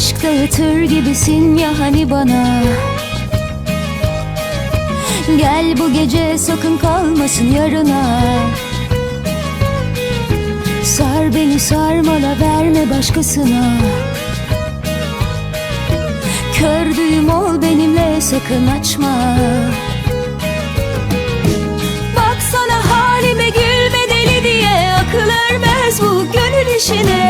Aşk dağıtır gibisin ya hani bana? Gel bu gece sakın kalmasın yarına. Sar beni sarmala verme başkasına. Kördüğüm ol benimle sakın açma. Baksana halime gülme deli diye Akıl ermez bu gönül işine